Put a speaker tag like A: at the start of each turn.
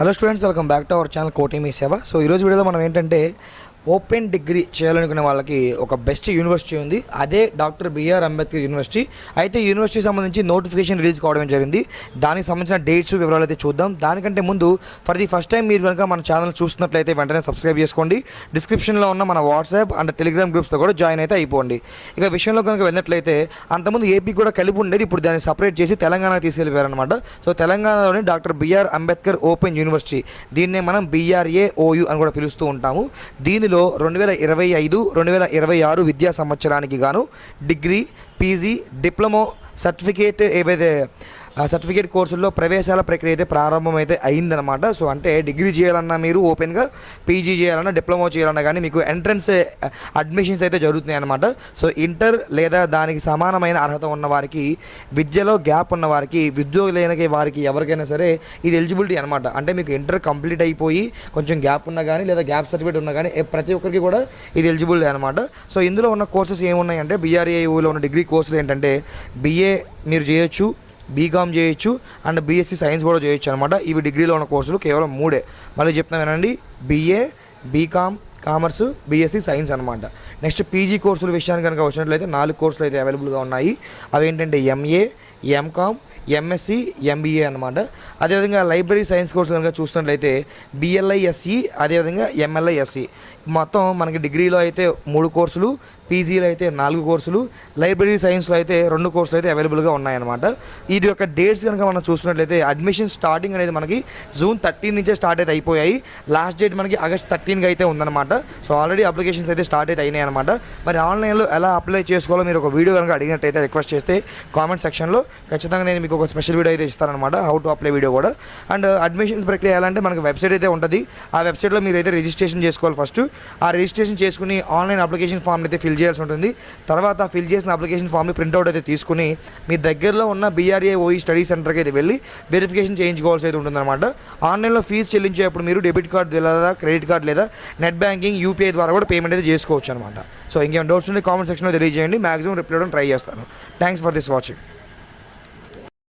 A: Hello students welcome back to our channel కోటి మీ సేవ సో ఈరోజు వీడియోలో మనం ఏంటంటే ఓపెన్ డిగ్రీ చేయాలనుకునే వాళ్ళకి ఒక బెస్ట్ యూనివర్సిటీ ఉంది. అదే డాక్టర్ బిఆర్ అంబేద్కర్ యూనివర్సిటీ. అయితే యూనివర్సిటీ సంబంధించి నోటిఫికేషన్ రిలీజ్ కావడం జరిగింది. దానికి సంబంధించిన డేట్స్ వివరాలు అయితే చూద్దాం. దానికంటే ముందు ఫర్ ది ఫస్ట్ టైం మీరు కనుక మన ఛానల్ చూస్తున్నట్లయితే వెంటనే సబ్స్క్రైబ్ చేసుకోండి. డిస్క్రిప్షన్లో ఉన్న మన వాట్సాప్ అండ్ టెలిగ్రామ్ గ్రూప్స్తో కూడా జాయిన్ అయితే అయిపోండి. ఇక విషయంలో కనుక వెళ్ళినట్లయితే అంతకుముందు ఏపీ కూడా కలిపి ఉండేది ఇప్పుడు దాన్ని సపరేట్ చేసి తెలంగాణ తీసుకెళ్ళిపోయారనమాట సో తెలంగాణలోని doctor BR Ambedkar open university. దీన్నే మనం బీఆర్ఏఓయు అని కూడా పిలుస్తూ ఉంటాము. దీని దీనిలో రెండు వేల ఇరవై ఐదు రెండు వేల ఇరవై ఆరు విద్యా సంవత్సరానికి గాను డిగ్రీ పీజీ డిప్లొమో సర్టిఫికేట్ ఏవైతే సర్టిఫికేట్ కోర్సుల్లో ప్రవేశాల ప్రక్రియ అయితే ప్రారంభమైతే అయిందనమాట సో అంటే డిగ్రీ చేయాలన్నా మీరు ఓపెన్గా పీజీ చేయాలన్నా డిప్లొమా చేయాలన్నా కానీ మీకు ఎంట్రన్స్ అడ్మిషన్స్ అయితే జరుగుతున్నాయి అనమాట సో ఇంటర్ లేదా దానికి సమానమైన అర్హత ఉన్న వారికి విద్యలో గ్యాప్ ఉన్న వారికి ఉద్యోగం లేని వారికి ఎవరికైనా సరే ఇది ఎలిజిబిలిటీ అనమాట అంటే మీకు ఇంటర్ కంప్లీట్ అయిపోయి కొంచెం గ్యాప్ ఉన్నా కానీ లేదా గ్యాప్ సర్టిఫికేట్ ఉన్నా కానీ ప్రతి ఒక్కరికి కూడా ఇది ఎలిజిబిలిటీ అనమాట సో ఇందులో ఉన్న కోర్సెస్ ఏమున్నాయంటే బీఆర్ఏలో ఉన్న డిగ్రీ కోర్సులు ఏంటంటే బీఏ మీరు చేయొచ్చు బీకామ్ చేయొచ్చు అండ్ బీఎస్సీ సైన్స్ కూడా చేయొచ్చు అనమాట ఇవి డిగ్రీలో ఉన్న కోర్సులు కేవలం మూడే. మళ్ళీ చెప్తాను వినండి. BA BCom commerce BSc science అనమాట నెక్స్ట్ పీజీ కోర్సుల విషయానికి కనుక వచ్చినట్లయితే నాలుగు కోర్సులు అయితే అవైలబుల్గా ఉన్నాయి. అవి ఏంటంటే ఎంఏ ఎంకామ్ ఎంఎస్సి ఎంబీఏ అనమాట అదేవిధంగా లైబ్రరీ సైన్స్ కోర్సులు కనుక చూసినట్లయితే బిఎల్ఐఎస్సి అదేవిధంగా ఎంఎల్ఐఎస్సి మొత్తం మనకి డిగ్రీలో అయితే మూడు కోర్సులు పీజీలో అయితే నాలుగు కోర్సులు లైబ్రరీ సైన్స్లో అయితే రెండు కోర్సులు అయితే అవైలబుల్గా ఉన్నాయన్నమాట. వీటి యొక్క డేట్స్ కనుక మనం చూసినట్లయితే అడ్మిషన్ స్టార్టింగ్ అనేది మనకి జూన్ థర్టీన్ నుంచే స్టార్ట్ అయితే అయిపోయాయి. లాస్ట్ డేట్ మనకి ఆగస్ట్ థర్టీన్కి అయితే ఉందన్నమాట. సో ఆల్రెడీ అప్లికేషన్స్ అయితే స్టార్ట్ అయితే అయినాయి అనమాట మరి ఆన్లైన్లో ఎలా అప్లై చేసుకోవాలో మీరు ఒక వీడియో కనుక అడిగినట్టయితే రిక్వెస్ట్ చేస్తే కామెంట్ సెక్షన్లో ఖచ్చితంగా నేను మీకు ఒక స్పెషల్ వీడియో అయితే ఇస్తానమాట హౌ టు అప్లై వీడియో కూడా. అండ్ అడ్మిషన్స్ ప్రక్రియ ఎలా అంటే మనకి వెబ్సైట్ అయితే ఉంటుంది. ఆ వెబ్సైట్లో మీరు అయితే రిజిస్ట్రేషన్ చేసుకోవాలి ఫస్ట్. ఆ రిజిస్ట్రేషన్ చేసుకుని ఆన్లైన్ అప్లికేషన్ ఫామ్ అయితే ఫిల్ ఫిల్ చేయాల్సి ఉంటుంది. తర్వాత ఫిల్ చేసిన అప్లికేషన్ ఫామ్ని ప్రింట్అవుట్ అయితే తీసుకుని మీ దగ్గరలో ఉన్న బీఆర్ఏ ఓఈ స్టడీ సెంటర్కి అయితే వెళ్ళి వెరిఫికేషన్ చేయించుకోవాల్సి అయితే ఉంటుందన్నమాట. ఆన్లైన్లో ఫీజు చెల్లించేటప్పుడు మీరు డెబిట్ కార్డు లేదా క్రెడిట్ కార్డు లేదా నెట్ బ్యాంకింగ్ యూపీఐ ద్వారా కూడా పేమెంట్ అయితే చేసుకోవచ్చు అనమాట సో ఇంకేం డౌట్స్ ఉంటే కామెంట్ సెక్షన్లో తెలియజేయండి. మాక్సిమం రిప్లై ట్రై చేస్తాను. Thanks for this watching